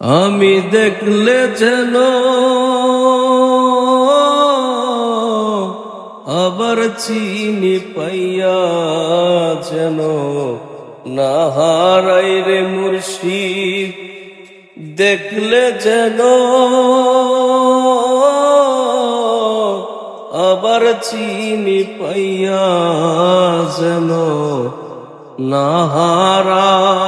আমি দেখলে যেন আবার চিনি পাইয়া যেন না হারাই রে মুর্শিদ। দেখলে যেন আবার চিনি পাইয়া যেন না হারাই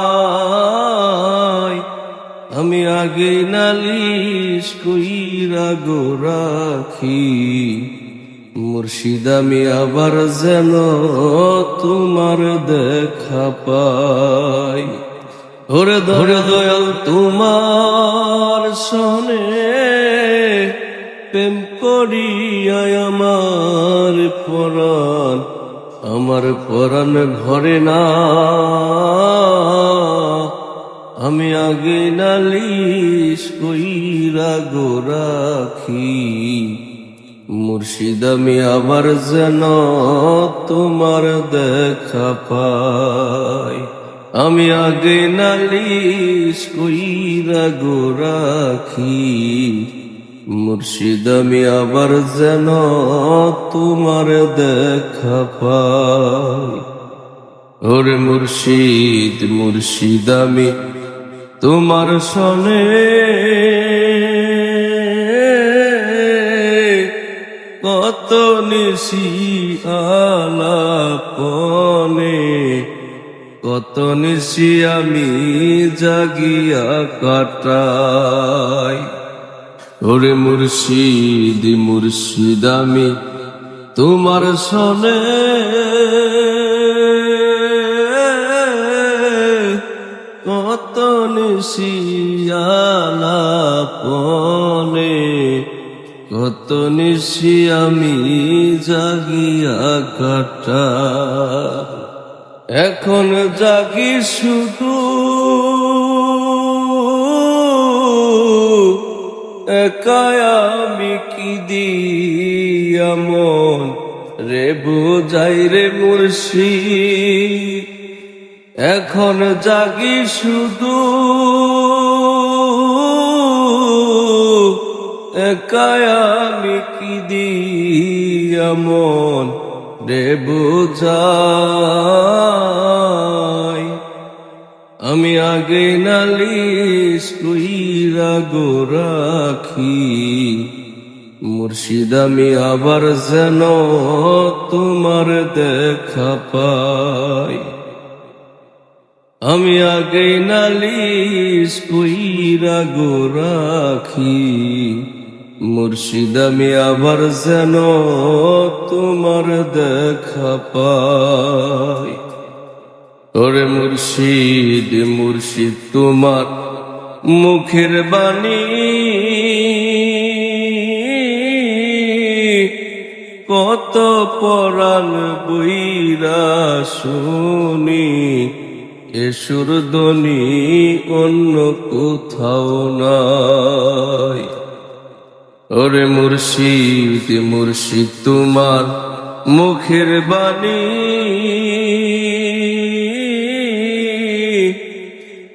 আমি আগে নালিশ কইরা গো রাখি। মুর্শিদ আমি আবার যেন তোমার দেখা পাই। ধরে ধরে দয়াল, তোমার সনে প্রেম করিয়ায় আমার পরাণ। আমার পরাণ ঘরে না আমি আগে নালিশ কইরা গো রাখি। মুর্শিদ, আমি আবার যেন তোমার দেখা পাই। আমি আগে নালিশ কইরা গো রাখি। মুর্শিদ, আমি আবার যেন তোমার দেখা পাই। ওরে মুর্শিদ মুর্শিদ, আমি তোমার সনে কত নিশি আলাপনে, কত নিশি আমি জাগিয়া কাটাই। ওরে মুর্শিদ মুর্শিদ আমি তোমার সনে নিশিয়ালাপনে কত নিশি আমি জাগিয়া কাটা। এখন জাগি শুধু, একাই আমি কি দিয়া মন? রে বুঝাই রে মুর্শিদ, এখন জাগি শুধু। একাই আমি কি রে বুঝাই? আমি আগে নালিশ কইরা গো রাখি। মুর্শিদ, আমি আবার যেন তোমার দেখা পাই। আমি আগে নালিশ কইরা গো রাখি। মুর্শিদ আমি আবার যেন তোমার দেখা পাই। ওরে মুর্শিদ মুর্শিদ তোমার মুখের বাণী। কত পরাণ বইরা শুনি এসুর ধ্বনি অন্য কোথাও নাই। ওরে মুর্শিদ মুর্শিদ তোমার মুখের বাণী।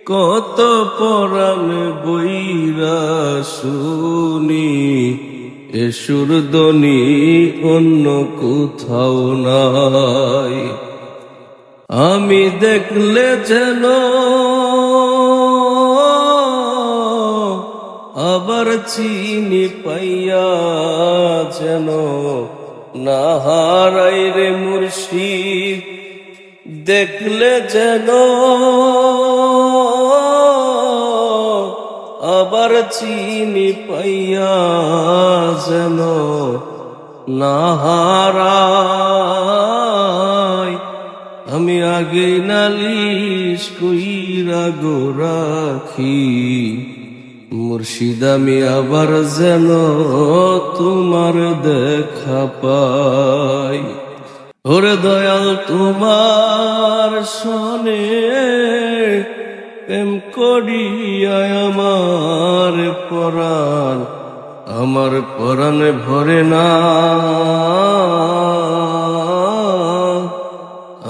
কত পরাণ বইরা শুনি এসুর ধ্বনি অন্য কোথাও নাই। আমি দেখলে যেন আবার চিনি পাইয়া যেন না হারাই রে মুর্শিদ। দেখলে যেন আবার চিনি পাইয়া যেন না হারাই আমি আগে নালিশ কইরা গো রাখি। মুর্শিদ, আমি আবার যেন তোমার দেখা পাই। ওরে দয়াল, তোমার সনে প্রেম করিয়া আমার পরাণ, আমার পরাণে ভরে না।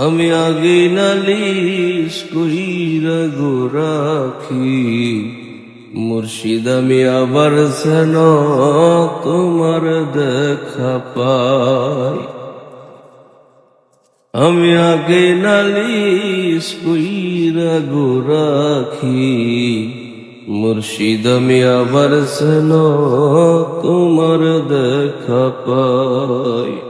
আমি আগে নালিশ কইরা গো রাখি। মুর্শিদ আমি আবার যেন তোমার দেখা পাই। আমি আগে নালিশ কইরা গো রাখি। মুর্শিদ আমি আবার যেন তোমার দেখা পাই।